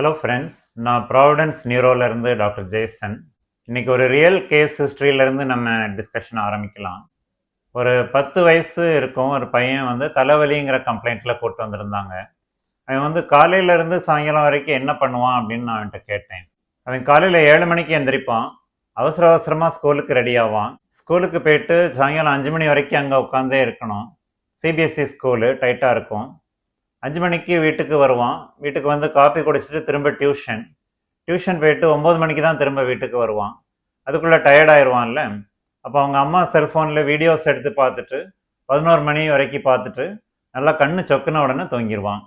Hello friends நான் Providence நியூரோலேருந்து doctor Jaison இன்னைக்கு ஒரு ரியல் கேஸ் ஹிஸ்ட்ரியிலேருந்து நம்ம டிஸ்கஷன் ஆரம்பிக்கலாம். ஒரு பத்து வயசு இருக்கும். ஒரு பையன் வந்து தலைவலிங்கிற கம்ப்ளைண்ட்டில் கூட்டு வந்திருந்தாங்க. அவன் வந்து காலையிலேருந்து சாயங்காலம் வரைக்கும் என்ன பண்ணுவான் அப்படின்னு நான் அவன்கிட்ட கேட்டேன். அவன் காலையில் ஏழு மணிக்கு எந்திரிப்பான். அவசர அவசரமாக ஸ்கூலுக்கு ரெடி ஆவான். ஸ்கூலுக்கு போயிட்டு சாயங்காலம் அஞ்சு மணி வரைக்கும் அங்கே உட்காந்தே இருக்கணும். சிபிஎஸ்சி ஸ்கூலு டைட்டாக இருக்கும். அஞ்சு மணிக்கு வீட்டுக்கு வருவான். வீட்டுக்கு வந்து காப்பி குடிச்சிட்டு திரும்ப டியூஷன் டியூஷன் போயிட்டு ஒம்பது மணிக்கு தான் திரும்ப வீட்டுக்கு வருவான். அதுக்குள்ளே டயர்டாயிருவான்ல அப்போ அவங்க அம்மா செல்ஃபோனில் வீடியோஸ் எடுத்து பார்த்துட்டு பதினோரு மணி வரைக்கும் பார்த்துட்டு நல்லா கண்ணு சொக்குன உடனே தூங்கிடுவான்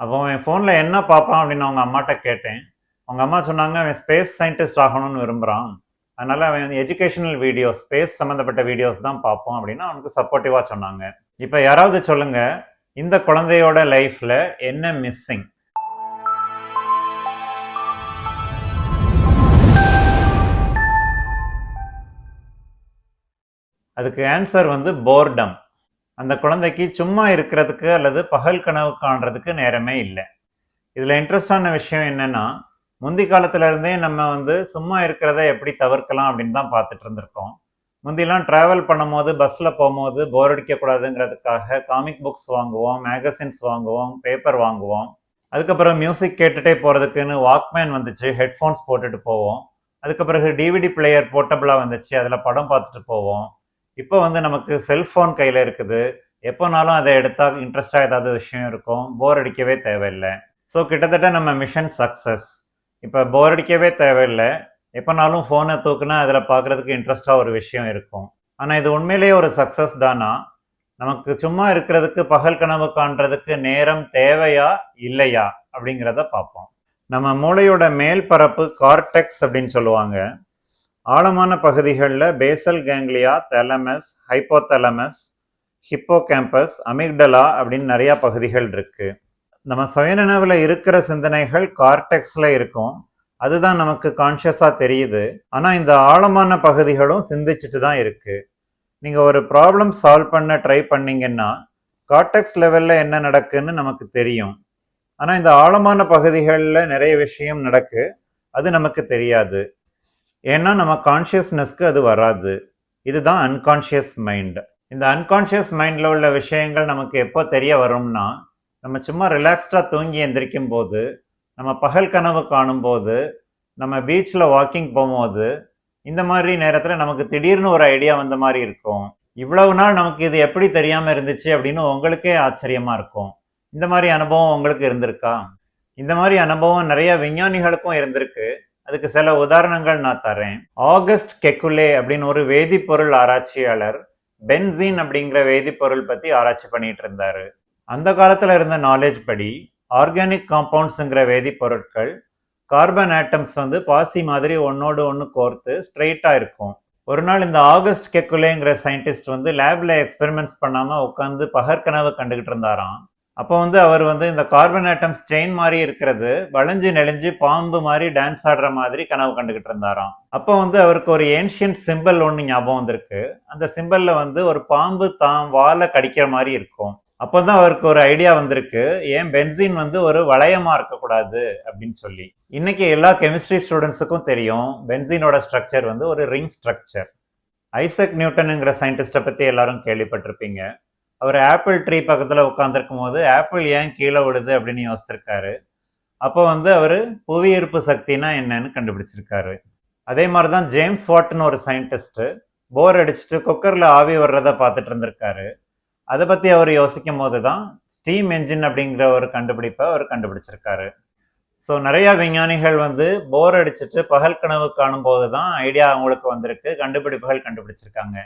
அப்போ அவன் ஃபோனில் என்ன பார்ப்பான் அப்படின்னு அவங்க அம்மாட்ட கேட்டேன். அவங்க அம்மா சொன்னாங்க அவன் ஸ்பேஸ் சயின்டிஸ்ட் ஆகணும்னு விரும்புகிறான் அதனால் அவன் வந்து எஜுகேஷனல் வீடியோஸ் ஸ்பேஸ் சம்மந்தப்பட்ட வீடியோஸ் தான் பார்ப்போம் அப்படின்னு அவனுக்கு சப்போர்ட்டிவாக சொன்னாங்க. இப்போ யாராவது சொல்லுங்கள் இந்த குழந்தையோட லைஃப்ல என்ன மிஸ்ஸிங் அதுக்கு ஆன்சர் வந்து போர்டம் அந்த குழந்தைக்கு சும்மா இருக்கிறதுக்கு அல்லது பகல் கனவு காண்றதுக்கு நேரமே இல்லை. இதில் இன்ட்ரெஸ்டான விஷயம் என்னன்னா முந்தி காலத்துல இருந்தே நம்ம வந்து சும்மா இருக்கிறத எப்படி தவிர்க்கலாம் அப்படின்னு தான் பார்த்துட்டு இருந்திருக்கோம். முந்திலாம் ட்ராவல் பண்ணும்போது பஸ்ஸில் போகும்போது போர் அடிக்கக்கூடாதுங்கிறதுக்காக காமிக் புக்ஸ் வாங்குவோம் மேகசின்ஸ் வாங்குவோம் பேப்பர் வாங்குவோம். அதுக்கப்புறம் மியூசிக் கேட்டுகிட்டே போகிறதுக்குன்னு வாக்மேன் வந்துச்சு ஹெட்ஃபோன்ஸ் போட்டுட்டு போவோம். அதுக்கு பிறகு டிவிடி பிளேயர் போர்ட்டபுளாக வந்துச்சு அதில் படம் பார்த்துட்டு போவோம். இப்போ வந்து நமக்கு செல்ஃபோன் கையில் இருக்குது. எப்போனாலும் அதை எடுத்தால் இன்ட்ரெஸ்டாக ஏதாவது விஷயம் இருக்கும். போர் அடிக்கவே தேவையில்லை. ஸோ கிட்டத்தட்ட நம்ம மிஷன் சக்ஸஸ் இப்போ போர் அடிக்கவே தேவையில்லை. எப்போனாலும் ஃபோனை தூக்குனா அதில் பார்க்குறதுக்கு இன்ட்ரெஸ்டாக ஒரு விஷயம் இருக்கும். ஆனால் இது உண்மையிலேயே ஒரு சக்ஸஸ் தானா? நமக்கு சும்மா இருக்கிறதுக்கு பகல் கனவு காண்றதுக்கு நேரம் தேவையா இல்லையா? அப்படிங்கிறத பார்ப்போம். நம்ம மூளையோட மேல் பரப்பு கார்டெக்ஸ் அப்படின்னு சொல்லுவாங்க. ஆழமான பகுதிகளில் basal ganglia thalamus hippocampus amygdala அப்படின்னு நிறையா பகுதிகள் இருக்குது நம்ம சுயநினைவில் இருக்கிற சிந்தனைகள் கார்டெக்ஸில் இருக்கும். அதுதான் நமக்கு கான்ஷியஸாக தெரியுது. ஆனால் இந்த ஆழமான பகுதிகளும் சிந்திச்சுட்டு தான் இருக்குது நீங்கள் ஒரு ப்ராப்ளம் சால்வ் பண்ண ட்ரை பண்ணிங்கன்னா காட்டெக்ஸ் லெவலில் என்ன நடக்குன்னு நமக்கு தெரியும். ஆனால் இந்த ஆழமான பகுதிகளில் நிறைய விஷயம் நடக்கு அது நமக்கு தெரியாது. ஏன்னா நம்ம கான்ஷியஸ்னஸ்க்கு அது வராது. இதுதான் அன்கான்ஷியஸ் மைண்ட் இந்த அன்கான்ஷியஸ் மைண்டில் உள்ள விஷயங்கள் நமக்கு எப்போ தெரிய வரும்னா நம்ம சும்மா ரிலாக்ஸ்டாக தூங்கி எந்திரிக்கும் போது நம்ம பகல் கனவு காணும்போது நம்ம பீச்சில் வாக்கிங் போகும்போது இந்த மாதிரி நேரத்தில் நமக்கு திடீர்னு ஒரு ஐடியா வந்த மாதிரி இருக்கும். இவ்வளவு நாள் நமக்கு இது எப்படி தெரியாமல் இருந்துச்சு அப்படின்னு உங்களுக்கே ஆச்சரியமாக இருக்கும். இந்த மாதிரி அனுபவம் உங்களுக்கு இருந்திருக்கா? இந்த மாதிரி அனுபவம் நிறைய விஞ்ஞானிகளுக்கும் இருந்திருக்கு. அதுக்கு சில உதாரணங்கள் நான் தரேன். ஆகஸ்ட் கெக்குலே அப்படின்னு ஒரு வேதிப்பொருள் ஆராய்ச்சியாளர் பென்சீன் அப்படிங்கிற வேதிப்பொருள் பற்றி ஆராய்ச்சி பண்ணிட்டு இருந்தாரு. அந்த காலத்தில் இருந்த நாலேஜ் படி ஆர்கானிக் காம்பவுண்ட்ஸுங்கிற வேதிப்பொருட்கள் கார்பன் ஆட்டம்ஸ் வந்து பாசி மாதிரி ஒன்னோடு ஒன்று கோர்த்து ஸ்ட்ரெயிட்டாக இருக்கும். ஒரு நாள் இந்த ஆகஸ்ட் கெக்குலேங்கிற சயின்டிஸ்ட் வந்து லேபில் எக்ஸ்பெரிமெண்ட்ஸ் பண்ணாமல் உட்காந்து பகற்கனவு கண்டுகிட்டு இருந்தாராம். அப்போ வந்து அவர் வந்து இந்த கார்பன் ஆட்டம்ஸ் செயின் மாதிரி இருக்கிறது வளைஞ்சு நெளிஞ்சு பாம்பு மாதிரி டான்ஸ் ஆடுற மாதிரி கனவு கண்டுகிட்டு இருந்தாராம். அப்போ வந்து அவருக்கு ஒரு ஏன்ஷியன்ட் சிம்பிள் ஒன்று ஞாபகம் வந்திருக்கு. அந்த சிம்பிளில் வந்து ஒரு பாம்பு தான் வாழை கடிக்கிற மாதிரி இருக்கும். அப்போ தான் அவருக்கு ஒரு ஐடியா வந்திருக்கு. ஏன் பென்சின் வந்து ஒரு வளையமாக இருக்கக்கூடாது அப்படின்னு சொல்லி. இன்னைக்கு எல்லா கெமிஸ்ட்ரி ஸ்டூடெண்ட்ஸுக்கும் தெரியும் பென்சினோட ஸ்ட்ரக்சர் வந்து ஒரு ரிங் ஸ்ட்ரக்சர் ஐசக் நியூட்டனுங்கிற சயின்டிஸ்ட்டை பற்றி எல்லாரும் கேள்விப்பட்டிருப்பீங்க. அவர் ஆப்பிள் ட்ரீ பக்கத்தில் உட்காந்துருக்கும் போது ஆப்பிள் ஏன் கீழே விழுது அப்படின்னு யோசிச்சிருக்காரு அப்போ வந்து அவர் புவியீர்ப்பு சக்தினா என்னன்னு கண்டுபிடிச்சிருக்காரு. அதே மாதிரி தான் ஜேம்ஸ் வாட்னு ஒரு சயின்டிஸ்ட்டு போர் அடிச்சுட்டு குக்கரில் ஆவி வர்றதை பார்த்துட்டு இருந்திருக்காரு. அதை பற்றி அவர் யோசிக்கும் போது தான் ஸ்டீம் என்ஜின் அப்படிங்கிற ஒரு கண்டுபிடிப்பை அவர் கண்டுபிடிச்சிருக்காரு. ஸோ நிறையா விஞ்ஞானிகள் வந்து போர் அடிச்சுட்டு பகல் கனவு காணும் போது தான் ஐடியா அவங்களுக்கு வந்திருக்கு கண்டுபிடிப்புகள் கண்டுபிடிச்சிருக்காங்க.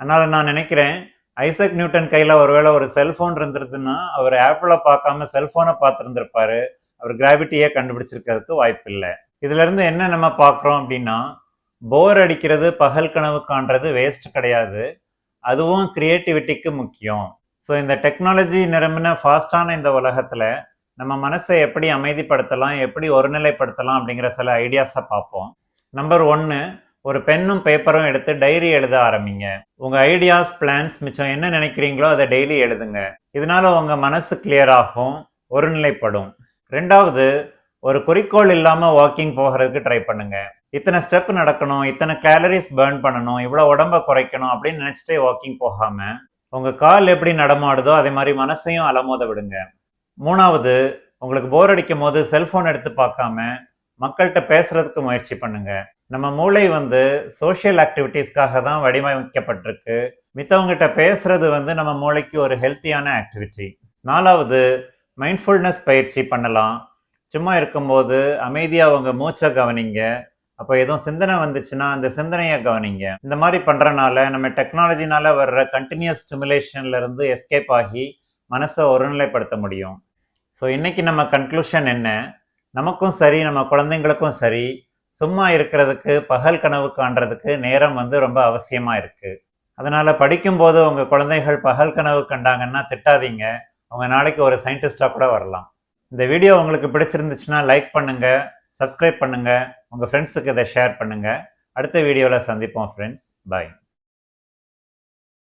அதனால் நான் நினைக்கிறேன் ஐசக் நியூட்டன் கையில் ஒருவேளை ஒரு செல்ஃபோன் இருந்திருக்குன்னா அவர் ஆப்பிளை பார்க்காம செல்ஃபோனை பார்த்துருந்துருப்பாரு. அவர் கிராவிட்டியை கண்டுபிடிச்சிருக்கிறதுக்கு வாய்ப்பு இல்லை. இதுலேருந்து என்ன நம்ம பார்க்குறோம் அப்படின்னா போர் அடிக்கிறது பகல் கனவு காண்றது வேஸ்ட் கிடையாது. அதுவும் கிரியேட்டிவிட்டிக்கு முக்கியம். ஸோ இந்த டெக்னாலஜி நிரம்பின ஃபாஸ்டான இந்த உலகத்தில் நம்ம மனசை எப்படி அமைதிப்படுத்தலாம் எப்படி ஒருநிலைப்படுத்தலாம் அப்படிங்கிற சில ஐடியாஸை பார்ப்போம். நம்பர் ஒன்று ஒரு பென்னும் பேப்பரும் எடுத்து டைரி எழுத ஆரம்பிங்க. உங்கள் ஐடியாஸ் பிளான்ஸ் மிச்சம் என்ன நினைக்கிறீங்களோ அதை டெய்லி எழுதுங்க. இதனால உங்கள் மனசு கிளியர் ஆகும் ஒருநிலைப்படும். ரெண்டாவது ஒரு குறிக்கோள் இல்லாமல் வாக்கிங் போகிறதுக்கு ட்ரை பண்ணுங்க. இத்தனை ஸ்டெப் நடக்கணும் இத்தனை கேலரிஸ் பர்ன் பண்ணணும் இவ்வளோ உடம்ப குறைக்கணும் அப்படின்னு நினைச்சிட்டே வாக்கிங் போகாமல் உங்கள் கால் எப்படி நடமாடுதோ அதே மாதிரி மனசையும் அலமோத விடுங்க. மூணாவது உங்களுக்கு போர் அடிக்கும் போது செல்ஃபோன் எடுத்து பார்க்காம மக்கள்கிட்ட பேசுறதுக்கு முயற்சி பண்ணுங்க. நம்ம மூளை வந்து சோஷியல் ஆக்டிவிட்டீஸ்க்காக தான் வடிவமைக்கப்பட்டிருக்கு. மித்தவங்ககிட்ட பேசுறது வந்து நம்ம மூளைக்கு ஒரு ஹெல்த்தியான ஆக்டிவிட்டி நாலாவது மைண்ட்ஃபுல்னஸ் பயிற்சி பண்ணலாம். சும்மா இருக்கும்போது அமைதியாக அவங்க மூச்சை கவனிங்க. அப்போ எதுவும் சிந்தனை வந்துச்சுன்னா அந்த சிந்தனையை கவனிங்க. இந்த மாதிரி பண்ணுறனால நம்ம டெக்னாலஜினால வர்ற கண்டினியூஸ் ஸ்டிமுலேஷன்ல இருந்து எஸ்கேப் ஆகி மனசை ஒருநிலைப்படுத்த முடியும். ஸோ இன்னைக்கு நம்ம கன்க்ளூஷன் என்ன? நமக்கும் சரி நம்ம குழந்தைங்களுக்கும் சரி சும்மா இருக்கிறதுக்கு பகல் கனவு காண்றதுக்கு நேரம் வந்து ரொம்ப அவசியமாக இருக்குது அதனால் படிக்கும்போது உங்கள் குழந்தைகள் பகல் கனவு கண்டாங்கன்னா திட்டாதீங்க. அவங்க நாளைக்கு ஒரு சயின்டிஸ்டாக கூட வரலாம். இந்த வீடியோ உங்களுக்கு பிடிச்சிருந்துச்சுன்னா லைக் பண்ணுங்கள் சப்ஸ்கிரைப் பண்ணுங்கள் உங்க ஃப்ரெண்ட்ஸுக்கு இதை ஷேர் பண்ணுங்க. அடுத்த வீடியோவில் சந்திப்போம் ஃப்ரெண்ட்ஸ் பை